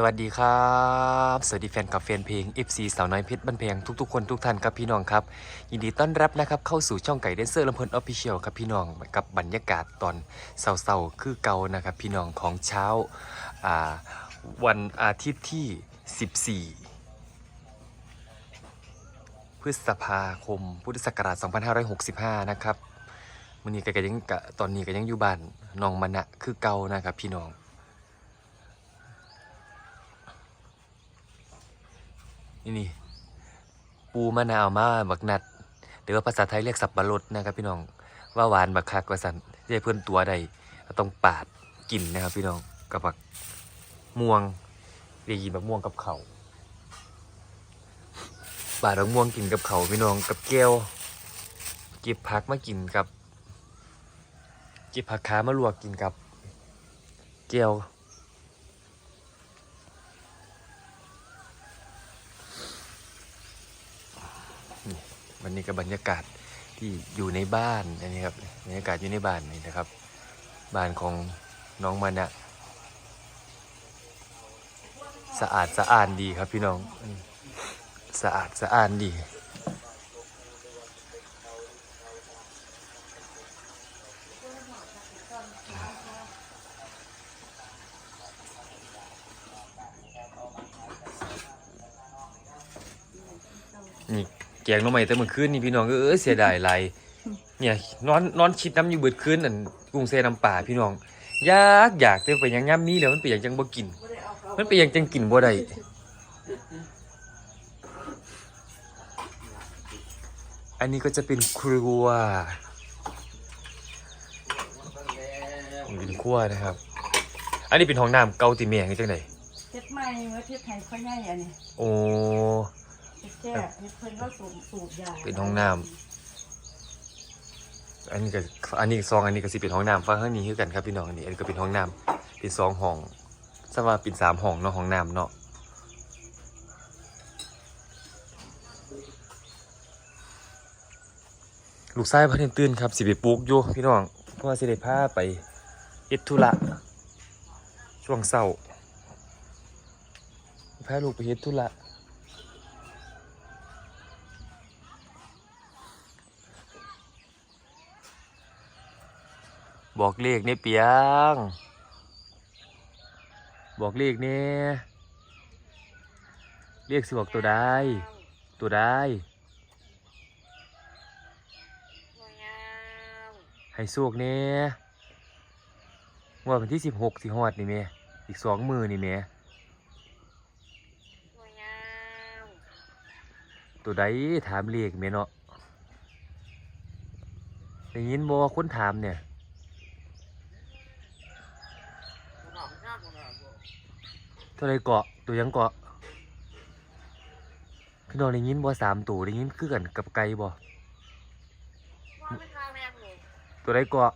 สวัสดีครับ สวัสดีแฟนกับแฟนเพลง FC สาวน้อยเพชรบันเพงทุกๆคนทุกท่านครับพี่น้องครับ ยินดีต้อนรับนะครับเข้าสู่ช่องไก่เดนเซอร์ลำเพลินออฟฟิเชียลครับพี่น้องกับบรรยากาศตอนเศร้าๆคือเก่านะครับพี่น้องของเช้าวันอาทิตย์ที่ 14 พฤษภาคมพุทธศักราช 2565 นะครับมันนี้ก็ยังตอนนี้ก็ยังอยู่บ้านน้องมณะคือเก่านะครับพี่น้อง นี่นี่ปูมะนาวมาบักนัดหรือว่าภาษาไทยเรียกสับปะรดนะครับ พี่น้องว่าหวานบักคักว่าสันจะให้เพื่อนตัวใดต้องปาดกินนะครับ พี่น้องกับบักม่วงเรียกกินบักม่วงกับเขาวปาดบักม่วงกินกับเขาพี่น้องกับแก้วเก็บผักมากินกับเก็บผักขามาลวกกินกับแก้ว วันนี้ก็บรรยากาศที่อยู่ในบ้านนี่ครับบรรยากาศอยู่ในบ้านนี่นะครับ บ้านของน้องมานะสะอาดสะอานดีครับพี่น้องสะอาดสะอานดี นี่แกงหน้องใหม่แต่เมื่อคืนนี่พี่น้องเออเสียดายไรเนี่ยนอนนอนคิดน้ำอยู่เบิดคืนนั่นกรุงเซน้ำป่าพี่น้องอยากอยากแต่ไปยังย่ำมีแล้วมันไปยังจังบ่กิน มันไปยังจังกินบ่ได้อันนี้ก็จะเป็นครัวนี่เป็นครัวนะครับ อันนี้เป็นห้องน้ำเก่าติเมียงจังไดเฮ็ดใหม่เมื่อเฮ็ดไทยค่อยง่ายอันนี้ โอ้เฮ็ด แค่เฮ็ดเพิ่นก็สูบสูบยาเป็นห้องน้ำ อันนี้ก็อันนี้ซองอันนี้ก็สิเป็นห้องน้ำฟังข้างนี้คือกันครับพี่น้องอันนี้อันนี้ก็เป็นห้องน้ำเป็นสองห้องสว่าเป็นสามห้องเนาะห้องน้ำเนาะลูกชายพันนตื่นครับสิไปปลูกอยู่พี่น้องเพราะว่าสิได้พาไปเอ็ดธุระช่วงเศร้าพาลูกไปเฮ็ดธุระ บอกเลขนี่เปียง บอกเลขเนี่ยเลขสิบอกตัวใดตัวใดให้สวกเนี่ยงวดวันที่สิบหกสิฮอดนี่เมอีกสองมือนี่เมตัวใดถามเลขเมเนาะได้ยินบ่ว่าคนถามเนี่ย เท่าไรเกาะตัวยังเกาะพี่น้องได้ยินบ่สามตัวได้ยินคือกันกับไก่บ่ตัวไรเกาะ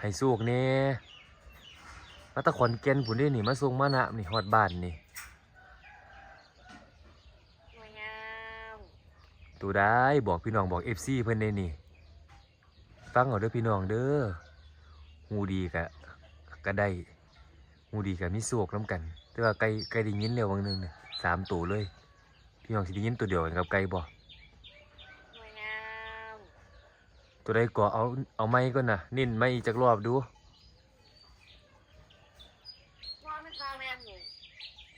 ให้สูกเน่มาตะขอนแก่นผุนได้นี่มาส่งมานะนี่ฮอดบ้านนี่ ตัวได้บอกพี่น้องบอกเอฟซีเพิ่นได้นี่ ฟังเอาเด้อพี่น้องเด้อหูดีกะก็ได้หูดีกะมีโศกน้ำกัน แต่ว่าไก่ไก่ได้ยินเร็วบางนึงเนี่ยสามตัวเลย พี่น้องสิได้ยินตัวเดียวกันกับไก่บ่ตัวใดก็เอาเอาไม้ก่อนนะนิ่นไม้อีกจักรอบดู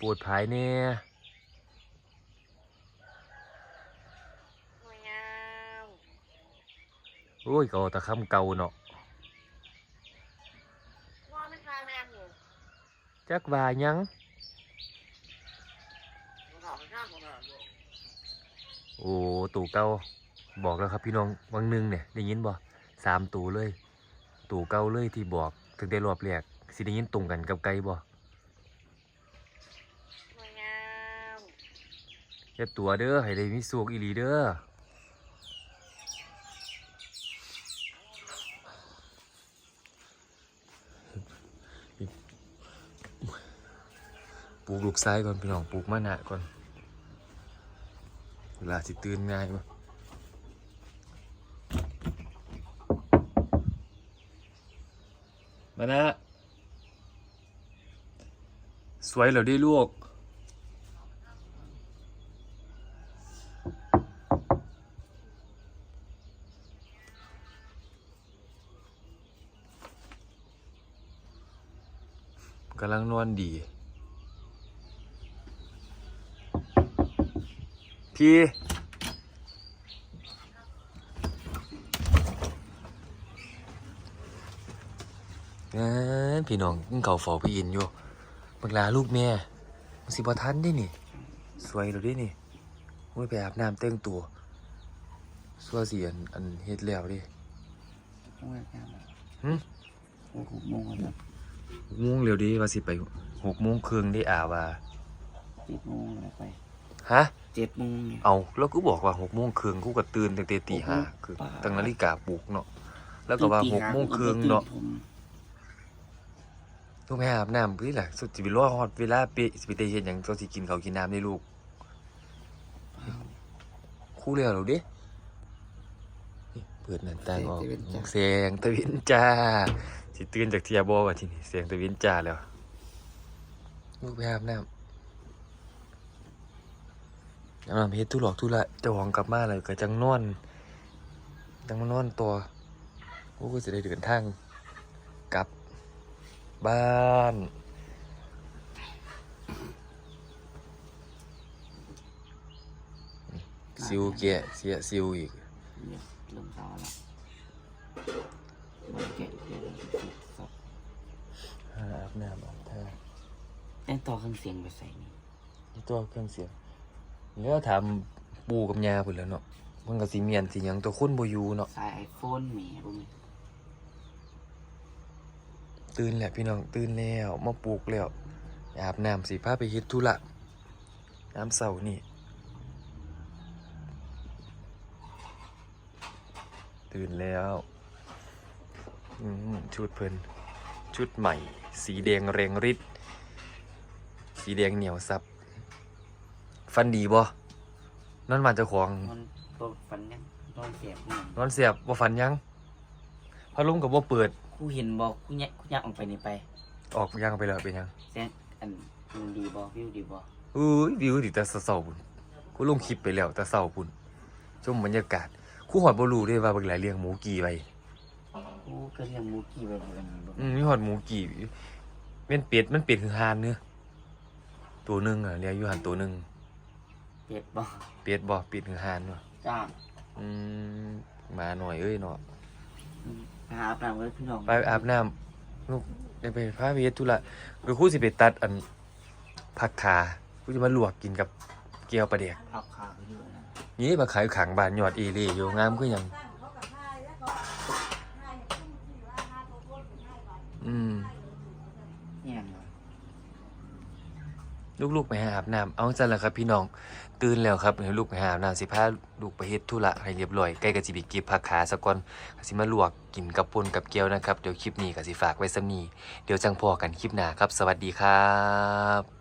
ปวดภายเนี่ย โอ้ยก็เอาแตะคำเก่าเนาะจักว่าหยังโอ้ตู่เก่าบอกแล้วครับพี่น้องวังหนึงเนี่ยได้ยินบ่สามตู่เลย ตู่เก่าเลยที่บอกถึงได้รอบแรกสิได้ยินตรงกันกับไก่บ่อย่าตัวเด้อให้ได้มีสุกอีหลีเด้อ ลูกลูกซ้ก่อนพี่น้องปลูกมะนาวก่อนเวลาสิตื่นง่ายบ่มานะสวยเหรอดิลูกกำลังนอนดี พี่งั้นพี่น้องกินเขาวเฝ้าพี่อินอยู่บักลาลูกแม่มันสิบ่ทันได้นี่ สวยแล้วเด้นี่โอ้ยไปอาบน้ำแต่งตัวสัวสิอันอันเฮ็ดแล้วเดิต้องแยกแยะมาหึโอ้โหโมงแล้วหกโมงเร็วดิว่าสิไปหกโมงครึ่งได้อาว่าเจ็ดโมงแล้วไป ฮะเจ็ดโมงเนี่ย เอาแล้วกูบอกว่าหกโมงครึ่งกูก็ตื่นตั้งแต่ตีห้าโอ้โหคือป่า ตั้งนาฬิกาปลุกเนาะแล้วก็ว่าหกโมงครึ่งเนาะลูกแม่อาบน้ำพี่ล่ะสุดสิไปรอฮอดเวลาเป๊ะสิไปเตะเฮ็ดหยังตัวสิกินข้าวกินน้ำได้ลูกคู่แล้วเหรอเด้นี่เปิดหน้าต่างออกแสงตะวินจ้าสิตื่นจากเทียบอว่าทีนี้แสงตะวินจ้าแล้วลูกไปอาบน้ำ อาบน้ำเฮ็ดทุหลอกทุละเจ้าของกลับมาเลยก็จังนอนจังมานอนตัวโอ้ก็จะได้เดินทางกลับบ้านซิวแกะเสียซิวอีกเนี่ยเริ่มเช้าแล้วมันแกะเดี๋ยวสับอาบน้ำอาบท่าแต่ต่อเครื่องเสียงไปใส่นี่นี่ตัวเครื่องเสียง แล้วถามปูกับยาพุ่นแหล้วเนาะมันก็สิเมียนสิหยังตัวคนบ่อยู่เนาะสายไอโฟนแหมบ่มีตื่นแล้วพี่น้องตื่นแล้วมาปลูกแล้วอาบน้ำสิพาไปเฮ็ดธุระน้ำเสานี่ ตื่นแล้วอืมชุดเพิ่นชุดใหม่ สีแดงเรงฤทธิ์สีแดงเหนียวซับ ฟันดีบ่นอนมาเจ้าของมันตัวฟันยังตอนเสียบนี่นอนเสียบบ่ฟันยังพัดลมกับบ่เปิดกูเห็นบอกกูเนี่ยกูอยากออกไปนี่ไปออกยังไปแล้วเป็นยังแซงอันมันดีบอวิวดีบออุ้ยวิวดิแต่เศร้าๆพุ่นกูลงคลิปไปแล้วแต่เศร้าพุ่นชมบรรยากาศคู่หอดบ่รู้เด้ว่าเบิ่งหลายเลี้ยงหมูกี่ไปกูก็เรียกมูกี้ไปเหมือนกันบ่อืมมีหอดหมูกี่เป็นเป็ดมันเป็ดคือหานเนื้อตัวหนึงอะเลี้ยงอยู่หันตัวหนึง เป็ดบอเป็ดบ่เป็ดคือหานเนาะจ้าอืมหมาหน่อยเอ้ยเนาะไปหาอาบน้ำเลยพี่น้องไปอาบน้ำลูกได้ไปพาไปเฮ็ดธุระคือคู่สิไปตัดอันผักขากูจะมาลวกกินกับเกี๊ยวปลาแดกเอาขาไปด้วยนะนี่มาขายขังบานยอดเอเล่อยู่งามคือหยังอืม เนี่ยเหรอ ลูกๆไปหาอาบน้ำเอาจังละครับพี่น้อง ตื่นแล้วครับให้ลูกไปหาอาบน้ำสิพาลูกไปเฮ็ดธุระให้เรียบร้อยใกล้ก็สิไปเก็บผักขาสะก่อนกสิมาลวกกินกับป่นกับเกี๊ยวนะครับ เดี๋ยวคลิปนี้ก็สิฝากไว้สำนี้เดี๋ยวจังพอกันคลิปหน้าครับ สวัสดีครับ